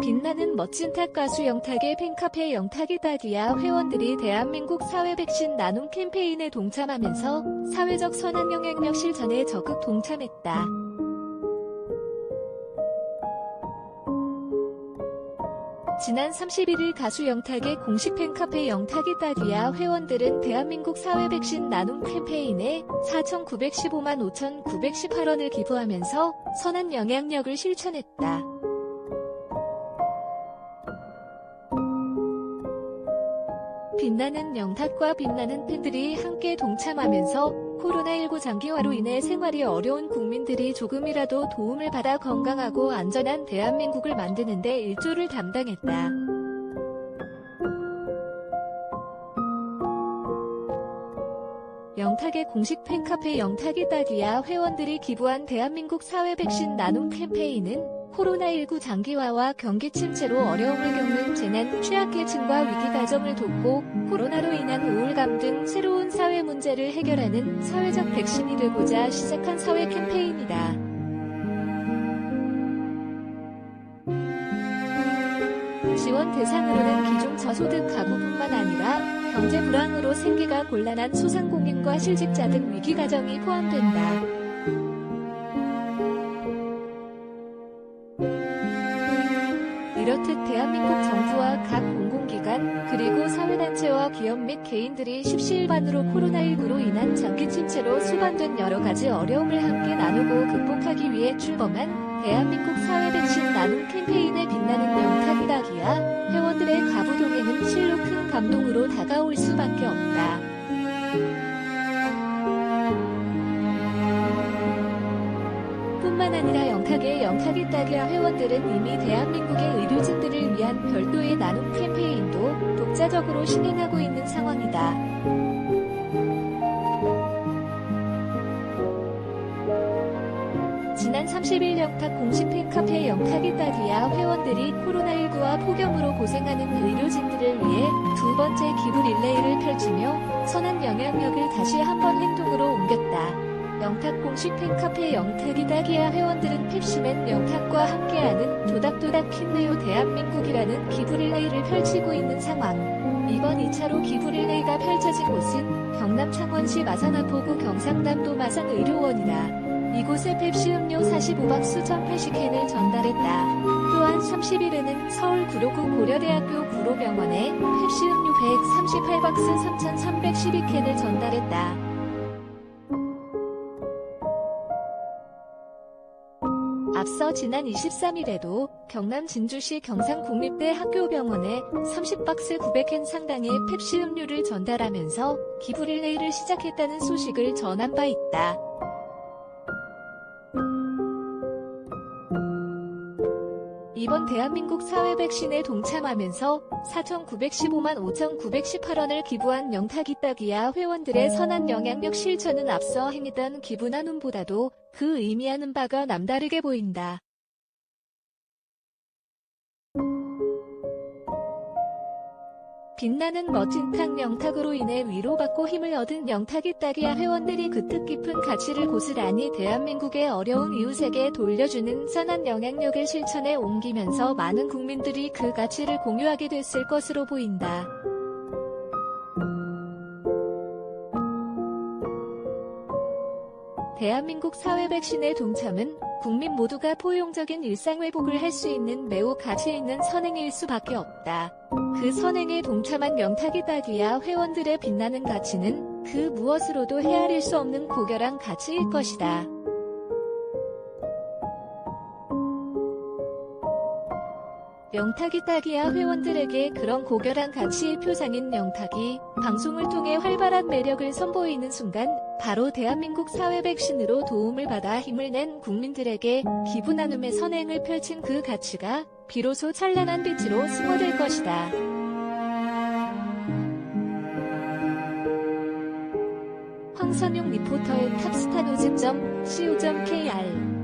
빛나는 멋진 탁 가수 영탁의 팬카페 영탁이 딱이야 회원들이 대한민국 사회 백신 나눔 캠페인에 동참하면서 사회적 선한 영향력 실천에 적극 동참했다. 지난 31일 가수 영탁의 공식 팬카페 영탁이 딱이야 회원들은 대한민국 사회 백신 나눔 캠페인에 4,915만 5,918원을 기부하면서 선한 영향력을 실천했다. 빛나는 영탁과 빛나는 팬들이 함께 동참하면서 코로나19 장기화로 인해 생활이 어려운 국민들이 조금이라도 도움을 받아 건강하고 안전한 대한민국을 만드는 데 일조를 담당했다. 영탁의 공식 팬카페 영탁이 딱이야 회원들이 기부한 대한민국 사회 백신 나눔 캠페인은 코로나19 장기화와 경기 침체로 어려움을 겪는 재난 취약계층과 위기 가정을 돕고 코로나로 인한 우울감 등 새로운 사회 문제를 해결하는 사회적 백신이 되고자 시작한 사회 캠페인이다. 지원 대상으로는 기존 저소득 가구뿐만 아니라 경제 불황으로 생계가 곤란한 소상공인과 실직자 등 위기 가정이 포함된다. 이렇듯 대한민국 정부와 각 공공기관 그리고 사회단체와 기업 및 개인들이 십시일반으로 코로나19로 인한 장기 침체로 수반된 여러 가지 어려움을 함께 나누고 극복하기 위해 출범한 대한민국 사회 백신 나눔 캠페인에 빛나는 영탁이다기야 회원들의 가부동행은 실로 큰 감동으로 다가올 수밖에 없다. 아니라 영탁의 영탁이 따기야 회원들은 이미 대한민국의 의료진들을 위한 별도의 나눔 캠페인도 독자적으로 실행하고 있는 상황이다. 지난 30일 영탁 공식 팬카페 영탁이 따기야 회원들이 코로나19와 폭염으로 고생하는 의료진들을 위해 두 번째 기부 릴레이를 펼치며 선한 영향력을 다시 한번 행동으로 옮겼다. 영탁 공식 팬카페 영탁이 따기야 회원들은 펩시맨 영탁과 함께하는 도닥도닥 킨네요 대한민국이라는 기부 릴레이를 펼치고 있는 상황. 이번 2차로 기부 릴레이가 펼쳐진 곳은 경남 창원시 마산아포구 경상남도 마산의료원이다. 이곳에 펩시 음료 45박스 1080캔을 전달했다. 또한 30일에는 서울 구로구 고려대학교 구로병원에 펩시 음료 138박스 3312캔을 전달했다. 앞서 지난 23일에도 경남 진주시 경상국립대 학교병원에 30박스 900캔 상당의 펩시 음료를 전달하면서 기부 릴레이를 시작했다는 소식을 전한 바 있다. 이번 대한민국 사회 백신에 동참하면서 4,915만 5,918원을 기부한 영탁이 따기야 회원들의 선한 영향력 실천은 앞서 행했던 기부 나눔보다도 그 의미하는 바가 남다르게 보인다. 빛나는 멋진 탁 영탁으로 인해 위로받고 힘을 얻은 영탁이 따기야 회원들이 그 뜻깊은 가치를 고스란히 대한민국의 어려운 이웃에게 돌려주는 선한 영향력을 실천에 옮기면서 많은 국민들이 그 가치를 공유하게 됐을 것으로 보인다. 대한민국 사회 백신의 동참은 국민 모두가 포용적인 일상 회복을 할 수 있는 매우 가치 있는 선행일 수밖에 없다. 그 선행에 동참한 영탁이 따기야 회원들의 빛나는 가치는 그 무엇으로도 헤아릴 수 없는 고결한 가치일 것이다. 영탁이 따기야 회원들에게 그런 고결한 가치의 표상인 영탁이 방송을 통해 활발한 매력을 선보이는 순간 바로 대한민국 사회 백신으로 도움을 받아 힘을 낸 국민들에게 기부 나눔의 선행을 펼친 그 가치가 비로소 찬란한 빛으로 스며들 것이다. 황선용 리포터의 탑스타노즈.co.kr